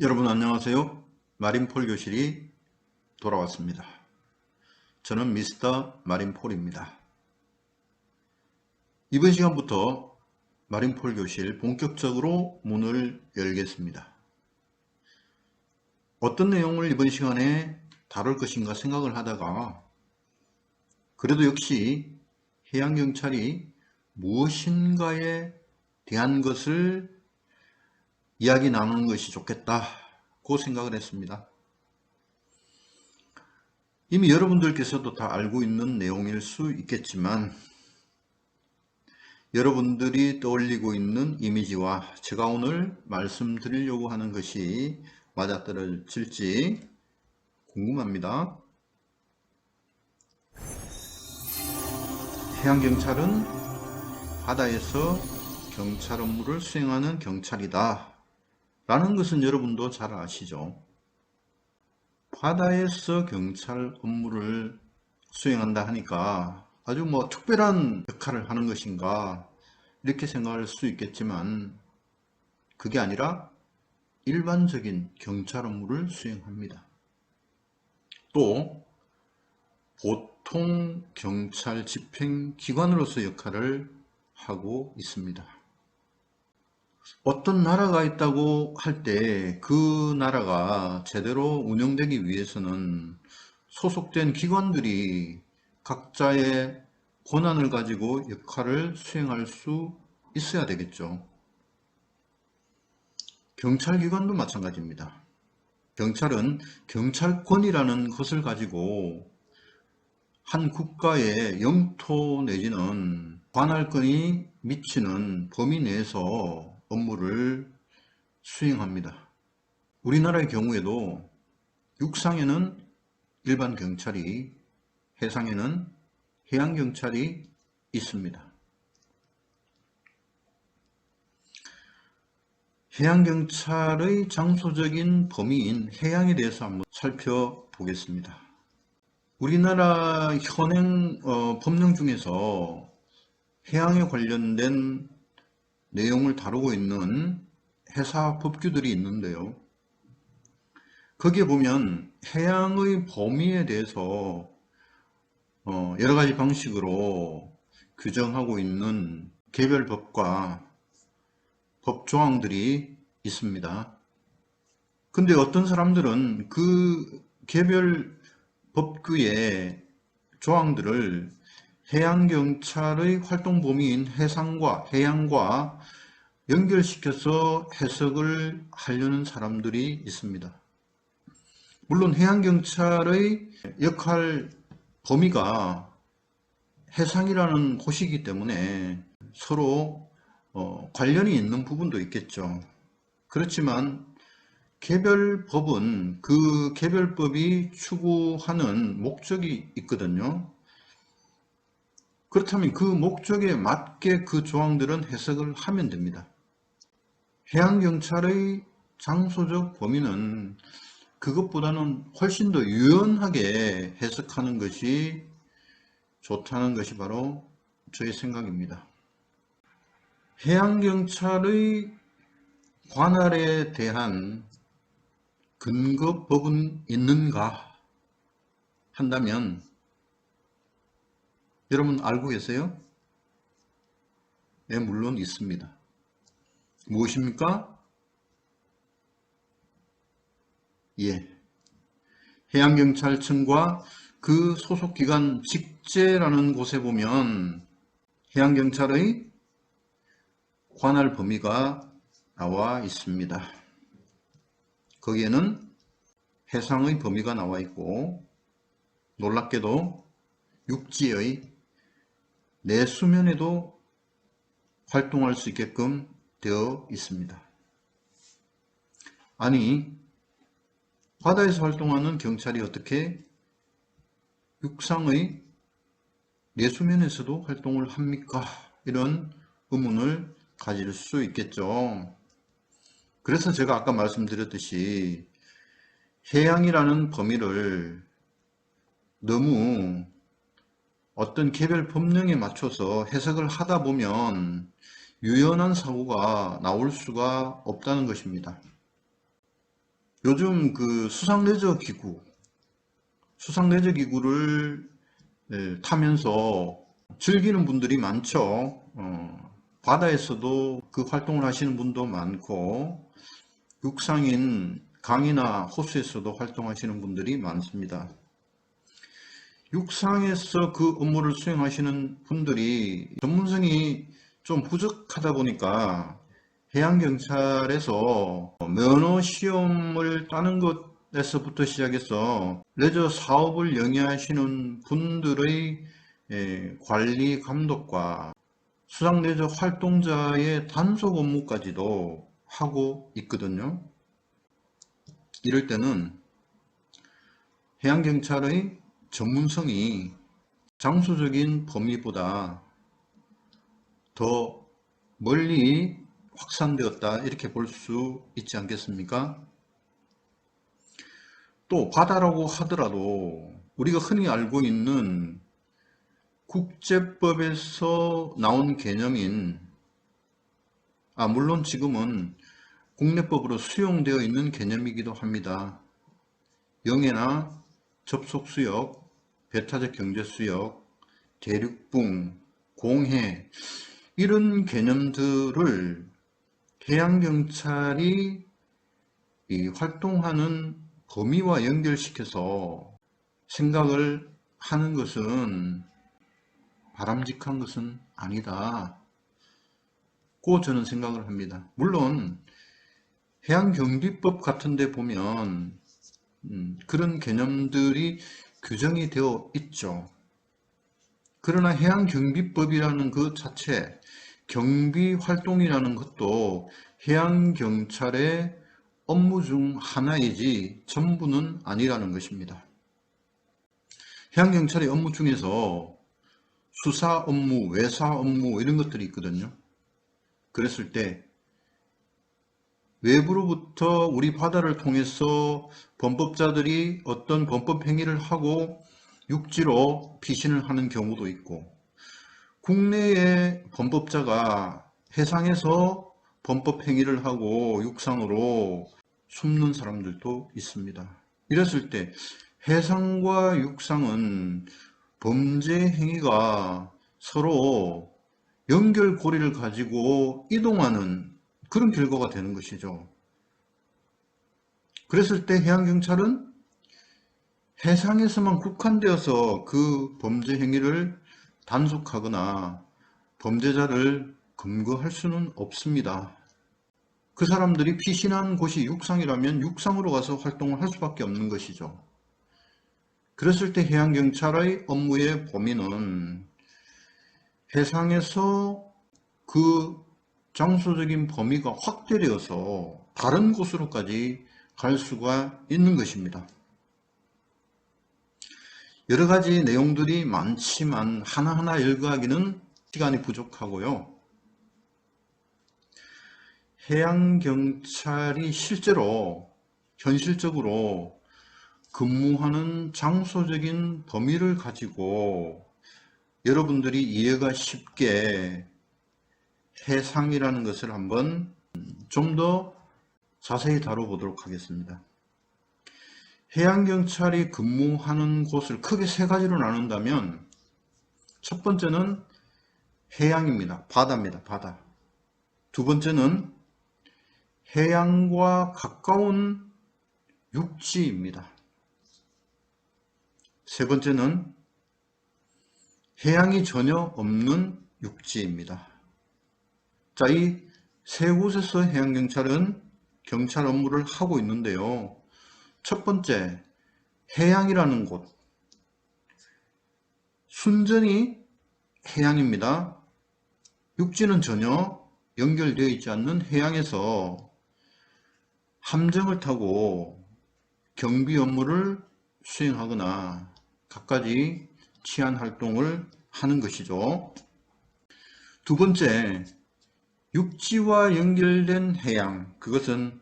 여러분 안녕하세요. 마린폴 교실이 돌아왔습니다. 저는 미스터 마린폴입니다. 이번 시간부터 마린폴 교실 본격적으로 문을 열겠습니다. 어떤 내용을 이번 시간에 다룰 것인가 생각을 하다가 그래도 역시 해양경찰이 무엇인가에 대한 것을 이야기 나누는 것이 좋겠다고 생각을 했습니다. 이미 여러분들께서도 다 알고 있는 내용일 수 있겠지만 여러분들이 떠올리고 있는 이미지와 제가 오늘 말씀드리려고 하는 것이 맞아떨어질지 궁금합니다. 해양경찰은 바다에서 경찰 업무를 수행하는 경찰이다. 라는 것은 여러분도 잘 아시죠? 바다에서 경찰 업무를 수행한다 하니까 아주 뭐 특별한 역할을 하는 것인가 이렇게 생각할 수 있겠지만 그게 아니라 일반적인 경찰 업무를 수행합니다. 또 보통 경찰 집행기관으로서 역할을 하고 있습니다. 어떤 나라가 있다고 할 때 그 나라가 제대로 운영되기 위해서는 소속된 기관들이 각자의 권한을 가지고 역할을 수행할 수 있어야 되겠죠. 경찰기관도 마찬가지입니다. 경찰은 경찰권이라는 것을 가지고 한 국가의 영토 내지는 관할권이 미치는 범위 내에서 업무를 수행합니다. 우리나라의 경우에도 육상에는 일반 경찰이, 해상에는 해양 경찰이 있습니다. 해양 경찰의 장소적인 범위인 해양에 대해서 한번 살펴보겠습니다. 우리나라 현행 어, 법령 중에서 해양에 관련된 내용을 다루고 있는 회사 법규들이 있는데요. 거기에 보면 해양의 범위에 대해서 어, 여러 가지 방식으로 규정하고 있는 개별 법과 법 조항들이 있습니다. 근데 어떤 사람들은 그 개별 법규의 조항들을 해양경찰의 활동 범위인 해상과 해양과 연결시켜서 해석을 하려는 사람들이 있습니다. 물론 해양경찰의 역할 범위가 해상이라는 곳이기 때문에 서로 어, 관련이 있는 부분도 있겠죠. 그렇지만 개별법은 그 개별법이 추구하는 목적이 있거든요. 그렇다면 그 목적에 맞게 그 조항들은 해석을 하면 됩니다. 해양경찰의 장소적 범위는 그것보다는 훨씬 더 유연하게 해석하는 것이 좋다는 것이 바로 저의 생각입니다. 해양경찰의 관할에 대한 근거법은 있는가 한다면 여러분 알고 계세요? 네, 물론 있습니다. 무엇입니까? 예. 해양경찰청과 그 소속기관 직제라는 곳에 보면 해양경찰의 관할 범위가 나와 있습니다. 거기에는 해상의 범위가 나와 있고 놀랍게도 육지의 내 수면에도 활동할 수 있게끔 되어 있습니다. 아니 바다에서 활동하는 경찰이 어떻게 육상의 내수면에서도 활동을 합니까? 이런 의문을 가질 수 있겠죠. 그래서 제가 아까 말씀드렸듯이 해양이라는 범위를 너무 어떤 개별 법령에 맞춰서 해석을 하다 보면 유연한 사고가 나올 수가 없다는 것입니다. 요즘 그 수상레저 기구, 수상레저 기구를 예, 타면서 즐기는 분들이 많죠. 어, 바다에서도 그 활동을 하시는 분도 많고, 육상인 강이나 호수에서도 활동하시는 분들이 많습니다. 육상에서 그 업무를 수행하시는 분들이 전문성이 좀 부족하다 보니까 해양경찰에서 면허 시험을 따는 것에서부터 시작해서 레저 사업을 영위하시는 분들의 예, 관리 감독과 수상 레저 활동자의 단속 업무까지도 하고 있거든요. 이럴 때는 해양경찰의 전문성이 장소적인 범위보다 더 멀리 확산되었다 이렇게 볼 수 있지 않겠습니까? 또 바다라고 하더라도 우리가 흔히 알고 있는 국제법에서 나온 개념인 아 물론 지금은 국내법으로 수용되어 있는 개념이기도 합니다. 영해나 접속수역, 배타적 경제수역, 대륙붕, 공해 이런 개념들을 해양경찰이 활동하는 범위와 연결시켜서 생각을 하는 것은 바람직한 것은 아니다. 고 저는 생각을 합니다. 물론 해양경비법 같은 데 보면 음, 그런 개념들이 규정이 되어 있죠. 그러나 해양경비법이라는 그 자체, 경비활동이라는 것도 해양경찰의 업무 중 하나이지 전부는 아니라는 것입니다. 해양경찰의 업무 중에서 수사 업무, 외사 업무 이런 것들이 있거든요. 그랬을 때 외부로부터 우리 바다를 통해서 범법자들이 어떤 범법 행위를 하고 육지로 피신을 하는 경우도 있고 국내의 범법자가 해상에서 범법 행위를 하고 육상으로 숨는 사람들도 있습니다. 이랬을 때 해상과 육상은 범죄 행위가 서로 연결고리를 가지고 이동하는 그런 결과가 되는 것이죠. 그랬을 때 해양경찰은 해상에서만 국한되어서 그 범죄 행위를 단속하거나 범죄자를 검거할 수는 없습니다. 그 사람들이 피신한 곳이 육상이라면 육상으로 가서 활동을 할 수밖에 없는 것이죠. 그랬을 때 해양경찰의 업무의 범위는 해상에서 그 장소적인 범위가 확대되어서 다른 곳으로까지 갈 수가 있는 것입니다. 여러 가지 내용들이 많지만 하나하나 열거하기는 시간이 부족하고요. 해양경찰이 실제로 현실적으로 근무하는 장소적인 범위를 가지고 여러분들이 이해가 쉽게 해상이라는 것을 한번 좀 더 자세히 다뤄보도록 하겠습니다. 해양경찰이 근무하는 곳을 크게 세 가지로 나눈다면 첫 번째는 해양입니다. 바다입니다. 바다. 두 번째는 해양과 가까운 육지입니다. 세 번째는 해양이 전혀 없는 육지입니다. 자, 이 세 곳에서 해양경찰은 경찰 업무를 하고 있는데요. 첫 번째, 해양이라는 곳. 순전히 해양입니다. 육지는 전혀 연결되어 있지 않는 해양에서 함정을 타고 경비 업무를 수행하거나 갖가지 치안 활동을 하는 것이죠. 두 번째, 육지와 연결된 해양, 그것은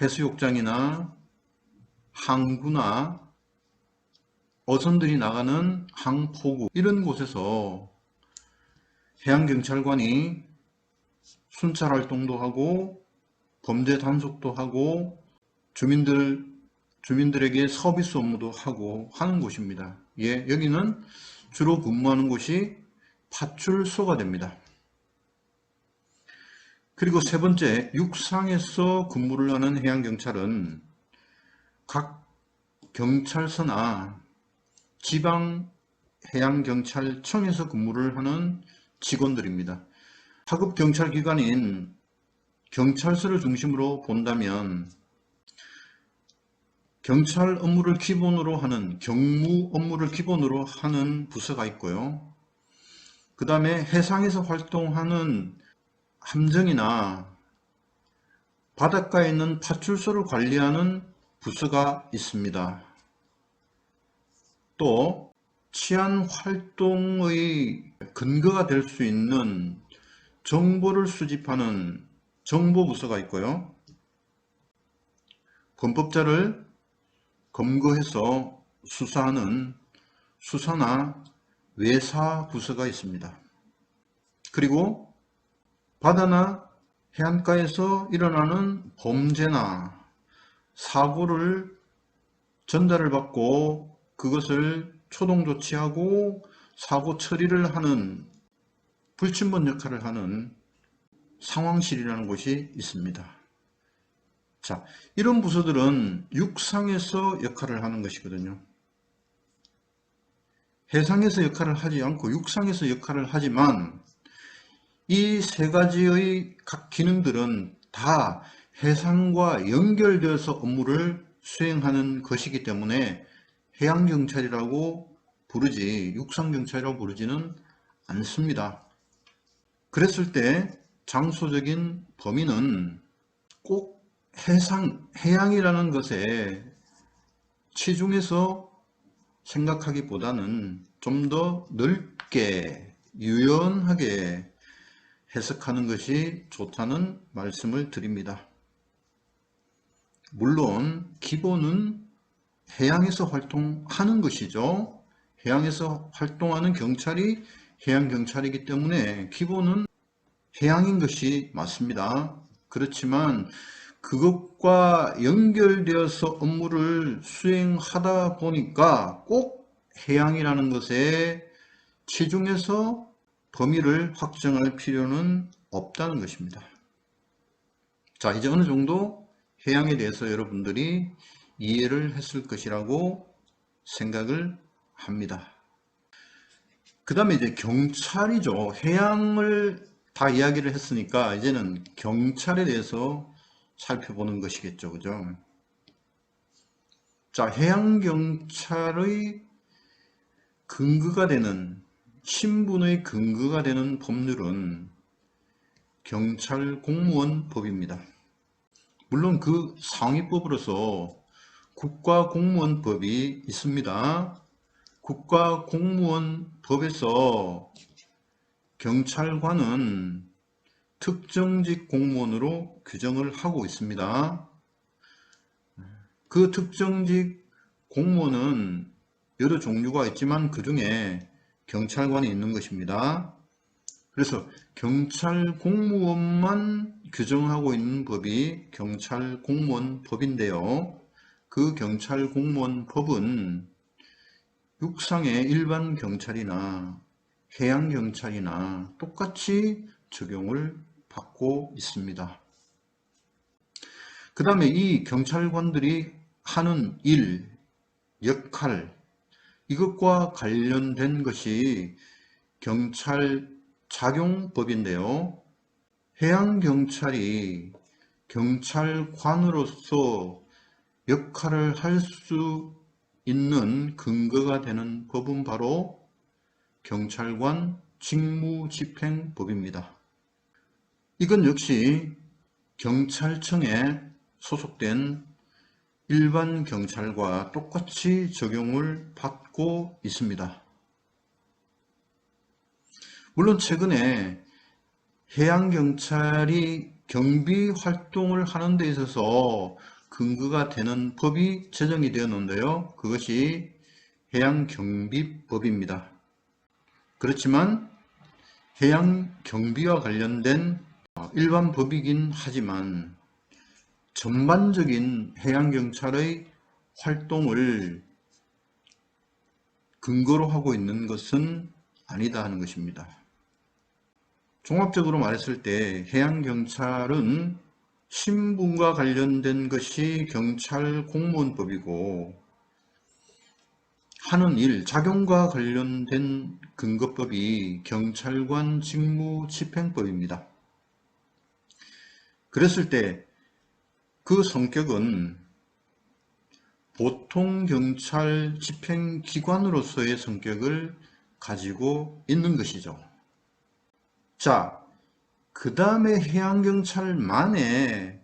해수욕장이나 항구나 어선들이 나가는 항포구 이런 곳에서 해양경찰관이 순찰 활동도 하고 범죄 단속도 하고 주민들, 주민들에게 서비스 업무도 하고 하는 곳입니다. 예, 여기는 주로 근무하는 곳이 파출소가 됩니다. 그리고 세 번째, 육상에서 근무를 하는 해양경찰은 각 경찰서나 지방 해양경찰청에서 근무를 하는 직원들입니다. 하급 경찰기관인 경찰서를 중심으로 본다면 경찰 업무를 기본으로 하는 경무 업무를 기본으로 하는 부서가 있고요. 그 다음에 해상에서 활동하는 함정이나 바닷가에 있는 파출소를 관리하는 부서가 있습니다. 또 치안 활동의 근거가 될 수 있는 정보를 수집하는 정보부서가 있고요. 범법자를 검거해서 수사하는 수사나 외사부서가 있습니다. 그리고 바다나 해안가에서 일어나는 범죄나 사고를 전달을 받고 그것을 초동 조치하고 사고 처리를 하는 불침번 역할을 하는 상황실이라는 곳이 있습니다. 자, 이런 부서들은 육상에서 역할을 하는 것이거든요. 해상에서 역할을 하지 않고 육상에서 역할을 하지만 이 세 가지의 각 기능들은 다 해상과 연결되어서 업무를 수행하는 것이기 때문에 해양경찰이라고 부르지 육상경찰이라고 부르지는 않습니다. 그랬을 때 장소적인 범위는 꼭 해상, 해양이라는 것에 치중해서 생각하기보다는 좀 더 넓게 유연하게 해석하는 것이 좋다는 말씀을 드립니다. 물론 기본은 해양에서 활동하는 것이죠. 해양에서 활동하는 경찰이 해양경찰이기 때문에 기본은 해양인 것이 맞습니다. 그렇지만 그것과 연결되어서 업무를 수행하다 보니까 꼭 해양이라는 것에 치중해서 범위를 확정할 필요는 없다는 것입니다. 자, 이제 어느 정도 해양에 대해서 여러분들이 이해를 했을 것이라고 생각을 합니다. 그 다음에 이제 경찰이죠. 해양을 다 이야기를 했으니까 이제는 경찰에 대해서 살펴보는 것이겠죠. 그죠? 자, 해양경찰의 근거가 되는, 신분의 근거가 되는 법률은 경찰 공무원 법입니다. 물론 그 상위법으로서 국가공무원법이 있습니다. 국가공무원법에서 경찰관은 특정직 공무원으로 규정을 하고 있습니다. 그 특정직 공무원은 여러 종류가 있지만 그 중에 경찰관이 있는 것입니다. 그래서 경찰 공무원만 규정하고 있는 법이 경찰 공무원 법인데요. 그 경찰 공무원 법은 육상의 일반 경찰이나 해양 경찰이나 똑같이 적용을 받고 있습니다. 그 다음에 이 경찰관들이 하는 일, 역할, 이것과 관련된 것이 경찰 작용법인데요. 해양경찰이 경찰관으로서 역할을 할 수 있는 근거가 되는 법은 바로 경찰관 직무집행법입니다. 이건 역시 경찰청에 소속된 일반 경찰과 똑같이 적용을 받고 있습니다. 물론 최근에 해양경찰이 경비 활동을 하는 데 있어서 근거가 되는 법이 제정이 되었는데요. 그것이 해양경비법입니다. 그렇지만 해양경비와 관련된 일반 법이긴 하지만 전반적인 해양경찰의 활동을 근거로 하고 있는 것은 아니다 하는 것입니다. 종합적으로 말했을 때 해양경찰은 신분과 관련된 것이 경찰 공무원법이고 하는 일, 작용과 관련된 근거법이 경찰관 직무 집행법입니다. 그랬을 때 그 성격은 보통 경찰 집행기관으로서의 성격을 가지고 있는 것이죠. 자, 그 다음에 해양경찰만의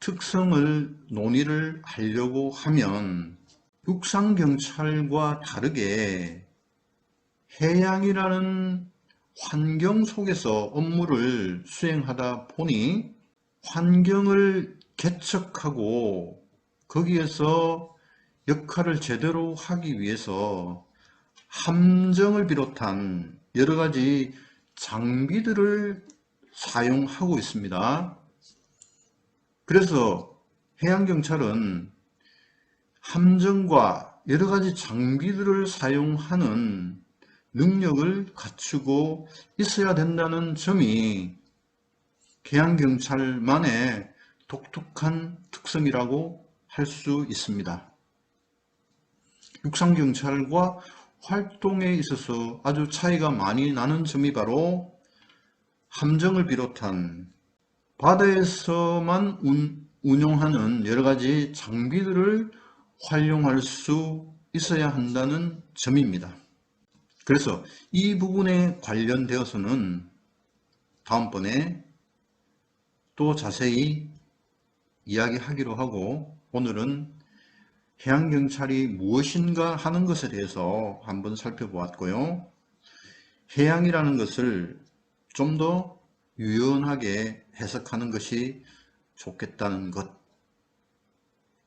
특성을 논의를 하려고 하면 육상경찰과 다르게 해양이라는 환경 속에서 업무를 수행하다 보니 환경을 개척하고 거기에서 역할을 제대로 하기 위해서 함정을 비롯한 여러 가지 장비들을 사용하고 있습니다. 그래서 해양경찰은 함정과 여러 가지 장비들을 사용하는 능력을 갖추고 있어야 된다는 점이 해양경찰만의 독특한 특성이라고 할 수 있습니다. 육상경찰과 활동에 있어서 아주 차이가 많이 나는 점이 바로 함정을 비롯한 바다에서만 운, 운용하는 여러 가지 장비들을 활용할 수 있어야 한다는 점입니다. 그래서 이 부분에 관련되어서는 다음번에 또 자세히 이야기하기로 하고 오늘은 해양경찰이 무엇인가 하는 것에 대해서 한번 살펴보았고요. 해양이라는 것을 좀 더 유연하게 해석하는 것이 좋겠다는 것.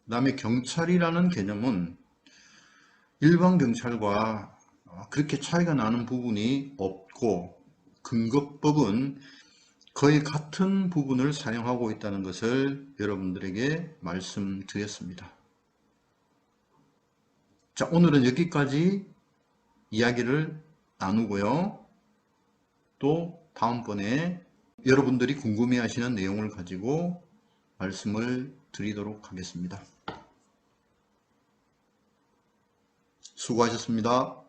그 다음에 경찰이라는 개념은 일반 경찰과 그렇게 차이가 나는 부분이 없고 근거법은 거의 같은 부분을 사용하고 있다는 것을 여러분들에게 말씀드렸습니다. 자, 오늘은 여기까지 이야기를 나누고요. 또 다음번에 여러분들이 궁금해 하시는 내용을 가지고 말씀을 드리도록 하겠습니다. 수고하셨습니다.